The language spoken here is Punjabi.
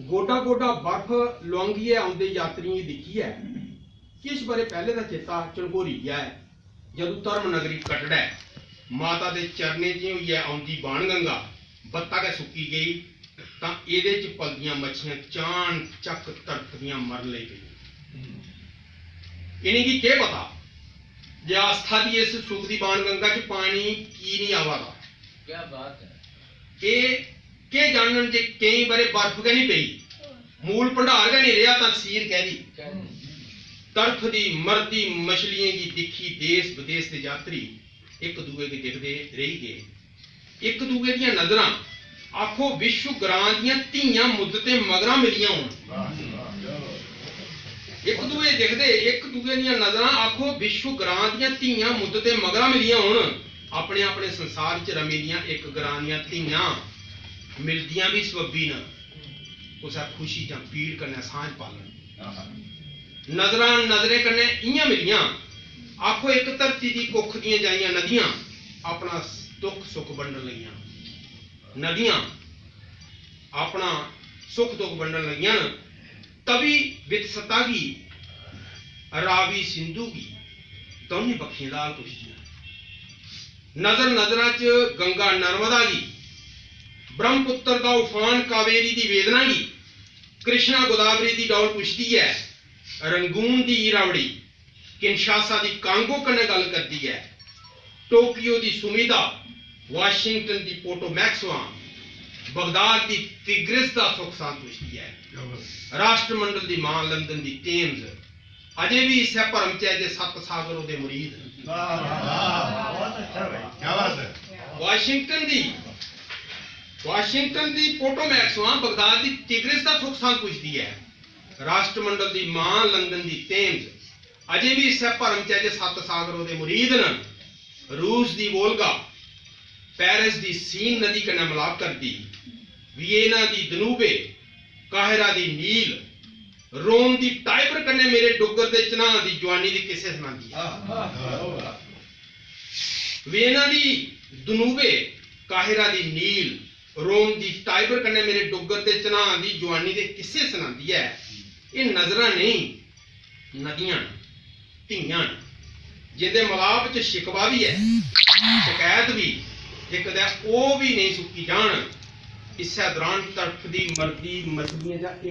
ਗੋਟਾ ਗੋਟਾ ਬਰਫ਼ ਲੌਂਗੀਏ ਆਉਂਦੇ ਯਾਤਰੀਆਂ ਦੀ ਦਿਖੀ ਹੈ। ਕਿਸ ਬਾਰੇ ਪਹਿਲੇ ਦਾ ਚੇਤਾ ਚਣਗੋਰੀ ਗਿਆ ਹੈ। ਜਦੋਂ ਧਰਮ ਨਗਰੀ ਕਟੜਾ ਮਾਤਾ ਦੇ ਚਰਨੇ ਜਿਉਂ ਹੀ ਆਉਂਦੀ ਬਾਣ ਗੰਗਾ ਬੱਤਾ ਕੇ ਸੁੱਕੀ ਗਈ ਤਾਂ ਇਹਦੇ ਚ ਪਲਦੀਆਂ ਮੱਛੀਆਂ ਚਾਣ ਚੱਕ ਤੜਫਦੀਆਂ ਮਰ ਲਈ ਗਈ ਇਹਨੇ ਕੀ ਕੀ ਪਤਾ? ਜੇ ਆਸਥਾ ਦੀ ਇਸ ਸੁਖ ਬਾਣ ਗੰਗਾ ਚ ਪਾਣੀ ਕੀ ਨਹੀਂ ਆਵਾਗਾ ਕੀ ਬਾਤ ਹੈ। ਇਹ ਕੇ ਜਾਣਨ ਜੇ ਕਈ ਬਾਰੇ ਬਰਫ਼ ਕੇ ਨਹੀਂ ਪਈ। ਮੂਲ ਭੰਡਾਰ ਕੇ ਨਹੀਂ ਰਿਹਾ ਤਾਂ ਸੀਰ ਕਹਿਦੀ क्या ਤੜਫਦੀ ਮਰਦੀ ਮਛਲੀਆਂ ਦੀ ਦਿਖੀ ਦੇਸ਼ ਵਿਦੇਸ਼ ਦੇ ਯਾਤਰੀ ਇੱਕ ਦੂਏ ਦੇ ਦਿਖਦੇ ਰਹੀ ਗਏ। ਇੱਕ ਦੂਏ ਦੀਆਂ ਨਜ਼ਰਾਂ ਆਖੋ ਵਿਸ਼ਵ ਗਰਾਂ ਦੀਆਂ ਧੀਆਂ ਮੁੱਦਤੇ ਮਗਰਾਂ ਮਿਲੀਆਂ ਹੋਣ। ਇੱਕ ਦੂਏ ਦਿਖਦੇ, ਇੱਕ ਦੂਏ ਦੀਆਂ ਨਜ਼ਰਾਂ ਆਖੋ ਵਿਸ਼ਵ ਗਰਾਂ ਦੀਆਂ ਧੀਆਂ ਮੁੱਦਤੇ ਮਗਰਾਂ ਮਿਲੀਆਂ ਹੋਣ। ਆਪਣੇ ਆਪਣੇ ਸੰਸਾਰ 'ਚ ਰਮੀ ਦੀਆਂ ਇੱਕ ਗਰਾਂ ਦੀਆਂ ਧੀਆਂ ਮਿਲਦੀਆਂ ਵੀ ਸਵੱਬੀ ਨਾ ਉਸਾ ਖੁਸ਼ੀ ਜਾਂ ਪੀੜ ਕਰਨਾ, ਸਾਂਝ ਪਾਲਣ। ਨਜ਼ਰਾਂ ਨਜ਼ਰੇ ਕੰਨੇ ਇਆਂ ਮਿਲੀਆਂ। ਆਖੋ, ਇੱਕ ਧਰਤੀ ਦੀ ਕੁੱਖ ਦੀਆਂ ਜਾਈਆਂ ਨਦੀਆਂ, ਆਪਣਾ ਦੁੱਖ ਸੁੱਖ ਵੰਡਣ ਲੱਗੀਆਂ ਨਦੀਆਂ, ਆਪਣਾ ਸੁੱਖ ਦੁੱਖ ਵੰਡਣ ਲੱਗੀਆਂ ਤਵੀ ਵਿਤ ਸਤਾਗੀ ਰਾਵੀ ਸਿੰਧੂਗੀ ਦੋਨੇ ਪੱਖੀਆਂ ਲਾਲ ਕੁਸ਼ਤੀਆਂ ਨਜ਼ਰ ਨਜ਼ਰਾਂ 'ਚ ਗੰਗਾ ਨਰਮਦਾ ਗੀ ਬ੍ਰਹਮਪੁੱਤਰ ਦਾ ਉਫਾਨ ਕਾਵੇਰੀ ਦੀ ਵੇਦਨਾ ਗੀ ਕ੍ਰਿਸ਼ਨਾ ਗੋਦਾਵਰੀ ਦੀ ਡੌਲ ਪੁੱਛਦੀ ਹੈ ਰੰਗੂਨ ਦੀ ਈਰਾਵੜੀ ਕਿਨਸ਼ਾਸਾ ਦੀ ਕਾਂਗੋ ਕਨੇ ਗੱਲ ਕਰਦੀ ਹੈ। ਟੋਕੀਓ ਦੀ ਸੁਮੀਦਾ ਵਾਸ਼ਿੰਗਟਨ ਦੀ ਪੋਟੋ ਮੈਕਸਵਾ ਬਗਦਾਦ ਦੀ ਤਿਗਰਿਸ ਦਾ ਸੁਖ ਸਾਂ ਪੁੱਛਦੀ ਹੈ। ਰਾਸ਼ਟਰਮੰਡਲ ਦੀ ਮਾਂ ਲੰਡਨ ਦੀ ਟੇਮਜ਼ ਅਜੇ ਵੀ ਇਸੇ ਭਰਮ ਚ ਹੈ ਜੇ ਸੱਤ ਸਾਗਰ ਉਹਦੇ ਮੁਰੀਦ। ਵਾਸ਼ਿੰਗਟਨ ਦੀ ਵਾਸ਼ਿੰਗਟਨ ਦੀ ਪੋਟੋ ਮੈਕਸਵਾ ਬਗਦਾਦ ਦੀ ਤਿਗਰਿਸ ਦਾ ਸੁਖ ਸਾਂ ਪੁੱਛਦੀ ਹੈ। ਰਾਸ਼ਟਰਮੰਡਲ ਦੀ ਮਾਂ ਲੰਡਨ ਦੀ ਟੇਮਜ਼ ਅਜੇ ਵੀ ਇਸੇ ਭਰਮ ਚ ਹੈ ਜੇ ਸੱਤ ਸਾਗਰ ਉਹਦੇ ਮੁਰੀਦ ਹਨ ਰੂਸ ਦੀ ਵੋਲਗਾ ਪੈਰਿਸ ਦੀ ਸੀਨ ਨਦੀ ਕਨੇ ਮਿਲਾਪ ਕਰਦੀ। ਵੀਏਨਾ ਦੀ ਦਨੂਬੇ ਕਾਹਿਰਾ ਦੀ ਨੀਲ। ਰੋਮ ਦੀ ਟਾਈਬਰ ਕਨੇ ਮੇਰੇ ਡੁੱਗਰ ਦੇ ਚਨਾਹ ਦੀ ਜਵਾਨੀ ਦੀ ਕਿਸੇ ਸੁਣਾਉਂਦੀ ਹੈ। ਵੀਏਨਾ ਦੀ ਦਨੂਬੇ ਕਾਹਿਰਾ ਦੀ ਨੀਲ। ਰੋਮ ਦੀ ਟਾਈਬਰ ਕਨੇ ਮੇਰੇ ਡੁੱਗਰ ਤੇ ਚਨਾਹ ਦੀ ਜਵਾਨੀ ਦੇ ਕਿੱਸੇ ਸੁਣਾਉਂਦੀ ਹੈ। ਇਹ ਨਜ਼ਰਾਂ ਨਹੀਂ, ਨਦੀਆਂ ਧੀਆਂ ਜਿਹਦੇ ਮਲਾਪ ਚ ਸ਼ਿਕਵਾ ਵੀ ਹੈ, ਸ਼ਿਕਾਇਤ ਵੀ, ਇੱਕ ਦਾ ਉਹ ਵੀ ਨਹੀਂ ਸੁੱਕੀ ਜਾਣ। ਇਸੇ ਦੌਰਾਨ ਤੜਫਦੀ, ਮਰਦੀ ਮਛਲੀਆਂ ਜਾਂ